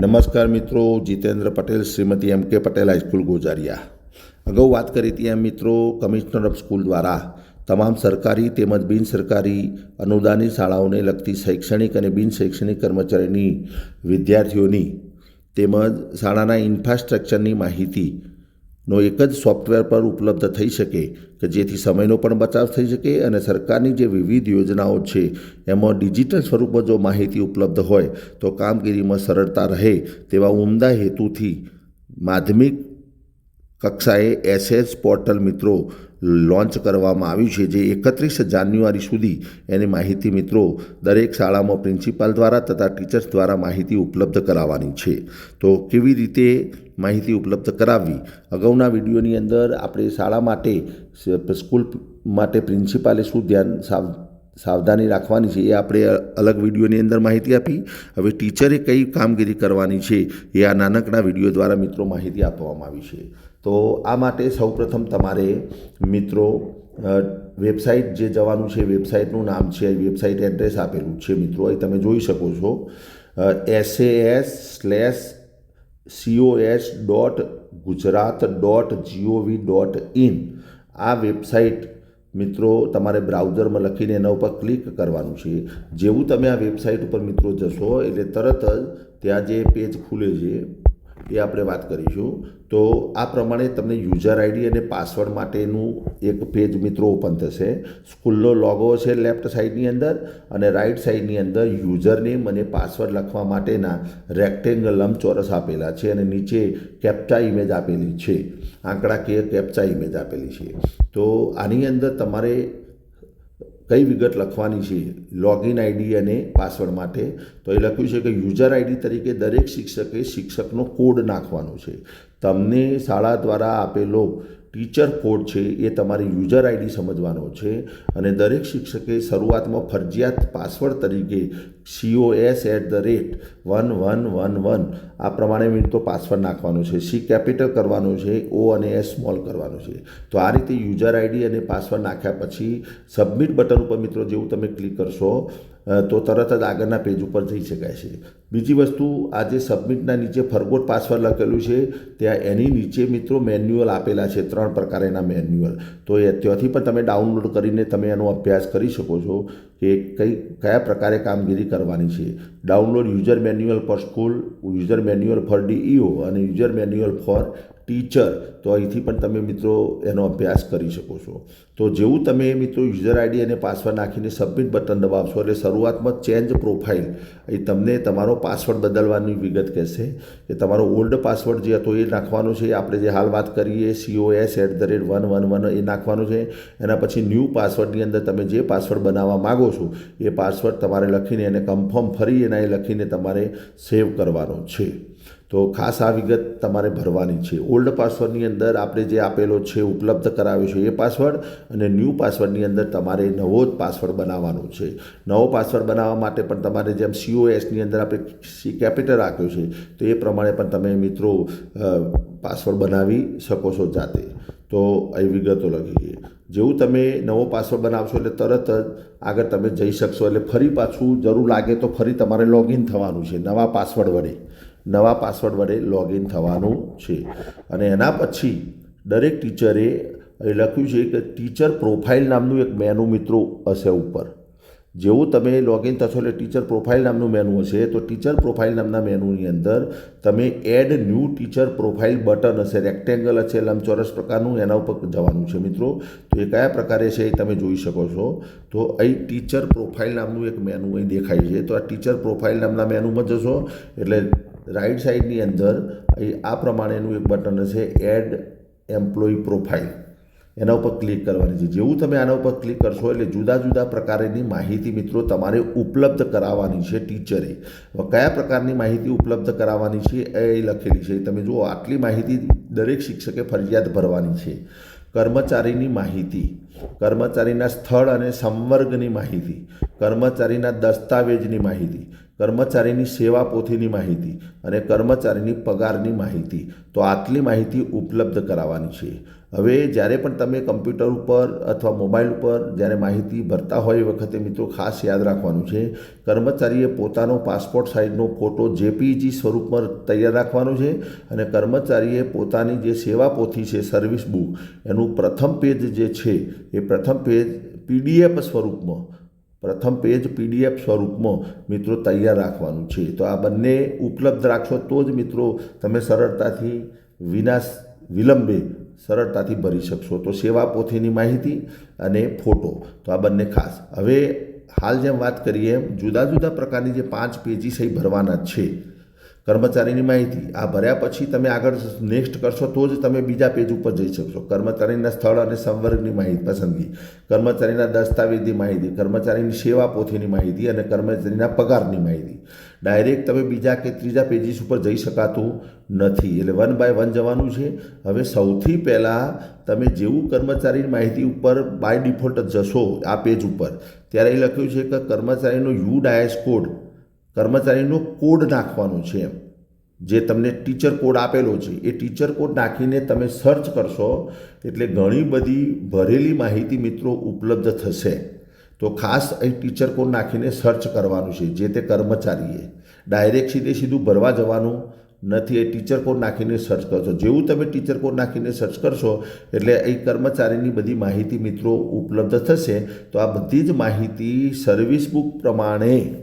નમસ્કાર મિત્રો, જીતેન્દ્ર પટેલ, શ્રીમતી એમ કે પટેલ હાઈસ્કૂલ ગોજારિયા. અગાઉ વાત કરી હતી એમ મિત્રો, કમિશનર ઓફ સ્કૂલ દ્વારા તમામ સરકારી તેમજ બિન સરકારી અનુદાનિત શાળાઓને લગતી શૈક્ષણિક અને બિન શૈક્ષણિક કર્મચારીની વિદ્યાર્થીઓની તેમજ શાળાના ઇન્ફ્રાસ્ટ્રક્ચરની માહિતી નો એક જ સોફ્ટવેર પર ઉપલબ્ધ થઈ શકે કે જેથી સમયનો પણ બચાવ થઈ શકે અને સરકારની જે વિવિધ યોજનાઓ છે, એમાં ડિજિટલ સ્વરૂપમાં જો માહિતી ઉપલબ્ધ હોય, તો કામગીરીમાં સરળતા રહે તેવા ઉમદા હેતુથી માધ્યમિક કક્ષાએ એસએસ પોર્ટલ મિત્રો લોન્ચ કરવામાં આવ્યું છે, જે એકત્રીસ જાન્યુઆરી સુધી એની માહિતી મિત્રો દરેક શાળામાં પ્રિન્સિપાલ દ્વારા તથા ટીચર્સ દ્વારા માહિતી ઉપલબ્ધ કરાવવાની છે. તો કેવી રીતે માહિતી ઉપલબ્ધ કરાવવી? અગાઉના વિડીયોની અંદર આપણે શાળા માટે, સ્કૂલ માટે પ્રિન્સિપાલે શું ધ્યાન સાવ, સાવધાની રાખવાની છે એ આપણે અલગ વિડીયોની અંદર માહિતી આપી. હવે ટીચરે કઈ કામગીરી કરવાની છે એ આ નાનકડા વીડિયો દ્વારા મિત્રો માહિતી આપવામાં આવી છે. તો આ માટે સૌપ્રથમ તમારે મિત્રો વેબસાઇટ જે જવાનું છે વેબસાઇટનું નામ છે વેબસાઇટ એડ્રેસ આપેલું છે મિત્રો. અહીં તમે જોઈ શકો છો SAS slash COS dot Gujarat dot GOV dot in આ વેબસાઇટ મિત્રો તમારે બ્રાઉઝરમાં લખીને એના ઉપર ક્લિક કરવાનું છે. જેવું તમે આ વેબસાઇટ ઉપર મિત્રો જશો એટલે તરત જ ત્યાં જે પેજ ખુલે છે એ આપણે વાત કરીશું. તો આ પ્રમાણે તમને યુઝર આઈડી અને પાસવર્ડ માટેનું એક પેજ મિત્રો ઓપન થશે. સ્કૂલનો લોગો છે લેફ્ટ સાઈડની અંદર અને રાઈટ સાઈડની અંદર યુઝર નેમ અને પાસવર્ડ લખવા માટેના રેક્ટેંગલ લંબચોરસ આપેલા છે અને નીચે કેપ્ચા ઇમેજ આપેલી છે. આંકડાકીય કેપ્ચા ઇમેજ આપેલી છે. તો આની અંદર તમારે કઈ વિગત લખવાની છે? લોગિન આઈડી અને પાસવર્ડ માટે. તો એ લખ્યું છે કે યુઝર આઈડી તરીકે દરેક શિક્ષકે શિક્ષકનો કોડ નાખવાનો છે. તમને શાળા દ્વારા આપેલો ટીચર કોડ છે એ તમારે યુઝર આઈડી સમજવાનો છે અને દરેક શિક્ષકે શરૂઆતમાં ફરજિયાત પાસવર્ડ તરીકે COS at the rate one one one one આ પ્રમાણે મિત્રો પાસવર્ડ નાખવાનો છે. સી કેપિટલ કરવાનો છે ઓ અને એસ સ્મોલ કરવાનો છે. તો આ રીતે યુઝર આઈડી અને પાસવર્ડ નાખ્યા પછી સબમિટ બટન ઉપર મિત્રો જેવું તમે ક્લિક કરશો તો તરત જ આગળના પેજ ઉપર જઈ શકાય છે. બીજી વસ્તુ, આ જે સબમિટના નીચે ફરગોટ પાસવર્ડ લખેલું છે, ત્યાં એની નીચે મિત્રો મેન્યુઅલ આપેલા છે, ત્રણ પ્રકારના મેન્યુઅલ તો એ ત્યાંથી પણ તમે ડાઉનલોડ કરીને તમે એનો અભ્યાસ કરી શકો છો કે કઈ, કયા પ્રકારે કામગીરી કરવાની છે. Download user manual for school user manual for DEO અને યુઝર મેન્યુઅલ ફોર ટીચર, તો અહીંથી પણ તમે મિત્રો એનો અભ્યાસ કરી શકો છો. તો જેવું તમે મિત્રો યુઝર આઈડી અને પાસવર્ડ નાખીને સબમિટ બટન દબાવશો એટલે શરૂઆતમાં ચેન્જ પ્રોફાઇલ એ તમને તમારો પાસવર્ડ બદલવાની વિગત કહેશે. કે તમારો ઓલ્ડ પાસવર્ડ જે હતો એ નાખવાનો છે. આપણે જે હાલ વાત કરીએ COS at the rate one one one એ નાખવાનું છે. એના પછી ન્યૂ પાસવર્ડની અંદર તમે જે પાસવર્ડ બનાવવા માગો છો, એ પાસવર્ડ તમારે લખીને એને કન્ફર્મ ફરી એના એ લખીને તમારે સેવ કરવાનો છે. તો ખાસ આ વિગત તમારે ભરવાની છે. ઓલ્ડ પાસવર્ડની અંદર આપણે જે આપેલો છે, ઉપલબ્ધ કરાવ્યો છે, એ પાસવર્ડ અને ન્યૂ પાસવર્ડની અંદર તમારે નવો જ પાસવર્ડ બનાવવાનો છે. નવો પાસવર્ડ બનાવવા માટે પણ તમારે જેમ સીઓએસની અંદર આપણે સી કેપિટલ રાખ્યો છે, તો એ પ્રમાણે પણ તમે મિત્રો પાસવર્ડ બનાવી શકો છો જાતે. તો એ વિગતો લખી છે જેવું તમે નવો પાસવર્ડ બનાવશો એટલે તરત જ આગળ તમે જઈ શકશો એટલે ફરી પાછું જરૂર લાગે તો ફરી તમારે લોગિન થવાનું છે, નવા પાસવર્ડ વડે. નવા પાસવર્ડ વડે લોગિન થવાનું છે. અને એના પછી દરેક ટીચરે, એ લખ્યું છે કે ટીચર પ્રોફાઇલ નામનું એક મેનુ મિત્રો હશે ઉપર. જેવું તમે લોગિન થશો એટલે ટીચર પ્રોફાઇલ નામનું મેનુ હશે, તો ટીચર પ્રોફાઇલ નામના મેનુની અંદર તમે add new teacher profile button હશે, રેક્ટેંગલ હશે, લંબચોરસ પ્રકારનું, એના ઉપર જવાનું છે મિત્રો. તો એ કયા પ્રકારે છે એ તમે જોઈ શકો છો. તો અહીં ટીચર પ્રોફાઇલ નામનું એક મેનુ અહીં દેખાય છે. તો આ ટીચર પ્રોફાઇલ નામના મેનુમાં જશો, એટલે રાઈટ સાઈડની અંદર આ પ્રમાણેનું એક બટન હશે એડ એમ્પ્લોય પ્રોફાઇલ. એના ઉપર ક્લિક કરવાની છે. જેવું તમે આના ઉપર ક્લિક કરશો એટલે જુદા જુદા પ્રકારની માહિતી મિત્રો તમારે ઉપલબ્ધ કરાવવાની છે ટીચરે. કયા પ્રકારની માહિતી ઉપલબ્ધ કરાવવાની છે એ લખેલી છે. તમે જુઓ, આટલી માહિતી દરેક શિક્ષકે ફરજિયાત ભરવાની છે. કર્મચારીની માહિતી, કર્મચારીના સ્થળ અને સંવર્ગની માહિતી, કર્મચારીના દસ્તાવેજની માહિતી કર્મચારીની સેવા પોથીની માહિતી અને કર્મચારીની પગારની માહિતી. તો આટલી માહિતી ઉપલબ્ધ કરાવવાની છે. હવે જ્યારે પણ તમે કમ્પ્યુટર ઉપર અથવા મોબાઈલ ઉપર જ્યારે માહિતી ભરતા હોય એ વખતે મિત્રો ખાસ યાદ રાખવાનું છે. કર્મચારીએ પોતાનો પાસપોર્ટ સાઇઝનો ફોટો જેપીજી સ્વરૂપમાં તૈયાર રાખવાનો છે અને કર્મચારીએ પોતાની જે સેવા પોથી છે, સર્વિસ બુક, એનું પ્રથમ પેજ જે છે એ પ્રથમ પેજ પીડીએફ સ્વરૂપમાં પ્રથમ પેજ પીડીએફ સ્વરૂપમાં મિત્રો તૈયાર રાખવાનું છે. તો આ બંને ઉપલબ્ધ રાખશો તો જ મિત્રો તમે સરળતાથી વિના વિલંબે સરળતાથી ભરી શકશો. તો સેવા પોથીની માહિતી અને ફોટો. તો આ બંને ખાસ. હવે હાલ જેમ વાત કરીએ એમ, જુદા જુદા પ્રકારની જે પાંચ પેજીસ એ ભરવાના છે. કર્મચારીની માહિતી, આ ભર્યા પછી તમે આગળ નેક્સ્ટ કરશો તો જ તમે બીજા પેજ ઉપર જઈ શકશો. કર્મચારીના સ્થળ અને સંવર્ગની માહિતી, પસંદગી. કર્મચારીના દસ્તાવેજની માહિતી, કર્મચારીની સેવા પોથીની માહિતી અને કર્મચારીના પગારની માહિતી. ડાયરેક્ટ તમે બીજા કે ત્રીજા પેજીસ ઉપર જઈ શકાતું નથી. એટલે વન બાય વન જવાનું છે. હવે સૌથી પહેલાં તમે જેવું કર્મચારીની માહિતી ઉપર બાય ડિફોલ્ટ જશો આ પેજ ઉપર, ત્યારે એ લખ્યું છે કે કર્મચારીનો યુ ડાયસ કોડ કર્મચારીનો કોડ નાખવાનો છે એમ. જે તમને ટીચર કોડ આપેલો છે, એ ટીચર કોડ નાખીને તમે સર્ચ કરશો, એટલે ઘણી બધી ભરેલી માહિતી મિત્રો ઉપલબ્ધ થશે. તો ખાસ અહીં ટીચર કોડ નાખીને સર્ચ કરવાનું છે, જે તે કર્મચારીએ. ડાયરેક્ટ સીધે સીધું ભરવા જવાનું નથી, એ ટીચર કોડ નાખીને સર્ચ કરશો. જેવું તમે ટીચર કોડ નાખીને સર્ચ કરશો, એટલે એ કર્મચારીની બધી માહિતી મિત્રો ઉપલબ્ધ થશે. તો આ બધી જ માહિતી સર્વિસ બુક પ્રમાણે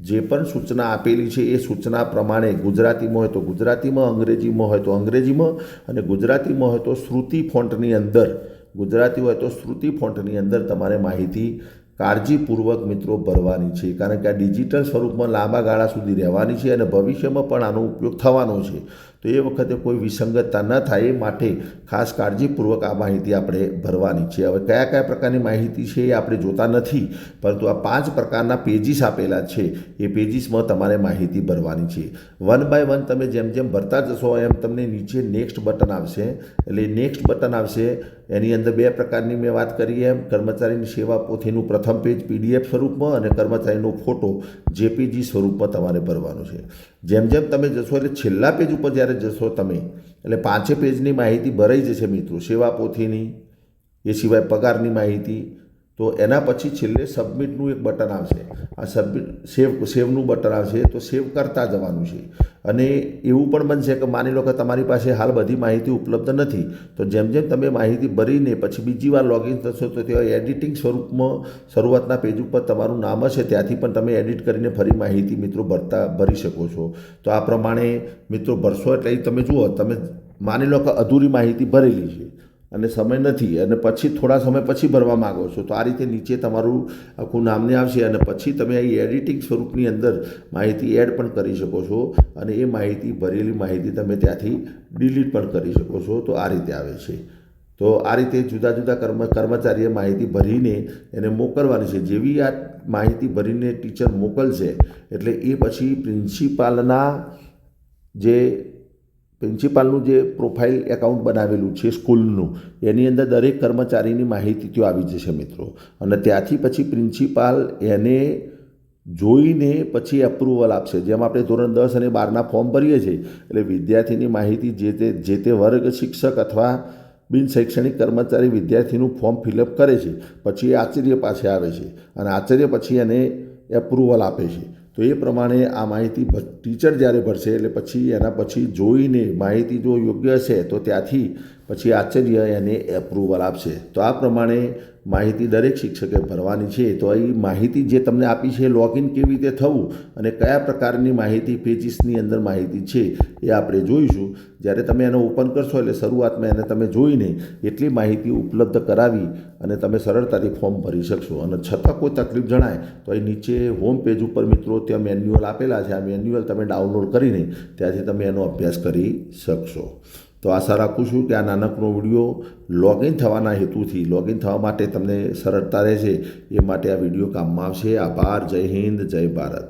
જે પણ સૂચના આપેલી છે, એ સૂચના પ્રમાણે ગુજરાતીમાં હોય તો ગુજરાતીમાં, અંગ્રેજીમાં હોય તો અંગ્રેજીમાં અને ગુજરાતીમાં હોય તો શ્રુતિ ફોન્ટની અંદર, ગુજરાતી હોય તો શ્રુતિ ફોન્ટની અંદર તમારે માહિતી કાળજીપૂર્વક મિત્રો ભરવાની છે. કારણ કે આ ડિજિટલ સ્વરૂપમાં લાંબા ગાળા સુધી રહેવાની છે અને ભવિષ્યમાં પણ આનો ઉપયોગ થવાનો છે. તો એ વખતે કોઈ વિસંગતતા ન થાય એ માટે ખાસ કાળજીપૂર્વક આ માહિતી આપણે ભરવાની છે. હવે કયા કયા પ્રકારની માહિતી છે એ આપણે જોતા નથી, પરંતુ આ પાંચ પ્રકારના પેજીસ આપેલા છે. એ પેજીસમાં તમારે માહિતી ભરવાની છે. વન બાય વન તમે જેમ જેમ ભરતા જશો એમ તમને નીચે નેક્સ્ટ બટન આવશે. એટલે નેક્સ્ટ બટન આવશે. એની અંદર બે પ્રકારની મેં વાત કરી એમ. કર્મચારીની સેવા પોથીનું પ્રથમ પેજ પીડીએફ સ્વરૂપમાં અને કર્મચારીનો ફોટો જેપીજી સ્વરૂપમાં તમારે ભરવાનો છે. જેમ જેમ તમે જશો, એટલે છેલ્લા પેજ ઉપર જ્યારે જશો તમે, એટલે પાંચે પેજની માહિતી ભરાઈ જશે મિત્રો, સેવા પોથીની, એ સિવાય પગારની માહિતી તો એના પછી છેલ્લે સબમિટનું એક બટન આવશે. આ સબમિટ સેવ સેવનું બટન આવશે તો સેવ કરતા જવાનું છે. અને એવું પણ બનશે કે માની લો કે તમારી પાસે હાલ બધી માહિતી ઉપલબ્ધ નથી, તો જેમ જેમ તમે માહિતી ભરીને પછી બીજી વાર લોગિન થશો તો ત્યાં એડિટિંગ સ્વરૂપમાં શરૂઆતના પેજ ઉપર તમારું નામ હશે, ત્યાંથી પણ તમે એડિટ કરીને ફરી માહિતી મિત્રો ભરતા, ભરી શકો છો. તો આ પ્રમાણે મિત્રો ભરશો એટલે તમે જુઓ, તમે માની લો કે અધૂરી માહિતી ભરેલી છે. અને સમય નથી અને પછી થોડા સમય પછી ભરવા માગો છો. તો આ રીતે નીચે તમારું આખું નામને આવશે અને પછી તમે અહીં એડિટિંગ સ્વરૂપની અંદર માહિતી એડ પણ કરી શકો છો અને એ માહિતી, ભરેલી માહિતી તમે ત્યાંથી ડિલીટ પણ કરી શકો છો. તો આ રીતે આવે છે. તો આ રીતે જુદા જુદા કર્મ, કર્મચારીએ માહિતી ભરીને એને મોકલવાની છે. જેવી આ માહિતી ભરીને ટીચર મોકલશે, એટલે એ પછી પ્રિન્સિપાલના જે પ્રિન્સિપાલનું જે પ્રોફાઇલ એકાઉન્ટ બનાવેલું છે સ્કૂલનું, એની અંદર દરેક કર્મચારીની માહિતી ત્યાં આવી જશે મિત્રો. અને ત્યાંથી પછી પ્રિન્સિપાલ એને જોઈને પછી એપ્રુવલ આપશે. જેમ આપણે ધોરણ દસ અને બારના ફોર્મ ભરીએ છીએ, એટલે વિદ્યાર્થીની માહિતી જે તે જે તે વર્ગ શિક્ષક અથવા બિન શૈક્ષણિક કર્મચારી વિદ્યાર્થીનું ફોર્મ ફિલઅપ કરે છે, પછી આચાર્ય પાસે આવે છે. અને આચાર્ય પછી એને એપ્રુવલ આપે છે. તો એ પ્રમાણે આ માહિતી ટીચર જ્યારે ભરશે એટલે પછી એના પછી જોઈને માહિતી જો યોગ્ય હશે તો ત્યાંથી પછી આચાર્ય એને એપ્રુવલ આપશે. તો આ પ્રમાણે માહિતી દરેક શિક્ષકે ભરવાની છે. તો એ માહિતી જે તમને આપી છે લોગિન કેવી રીતે થવું અને કયા પ્રકારની માહિતી પેજીસની અંદર માહિતી છે, એ આપણે જોઈશું. જ્યારે તમે એને ઓપન કરશો એટલે શરૂઆતમાં એને તમે જોઈને એટલી માહિતી ઉપલબ્ધ કરાવી અને તમે સરળતાથી ફોર્મ ભરી શકશો. અને છતાં કોઈ તકલીફ જણાય તો એ નીચે હોમ પેજ ઉપર મિત્રો ત્યાં મેન્યુઅલ આપેલા છે. આ મેન્યુઅલ તમે ડાઉનલોડ કરીને ત્યાંથી તમે એનો અભ્યાસ કરી શકશો. તો આશા રાખું છું કે આ નાનકડો વીડિયો લોગિન થવાના હેતુથી લોગિન થવા માટે તમને સરળતા રહેશે. એ માટે આ વીડિયો કામમાં આવશે. આભાર. જય હિન્દ. જય ભારત.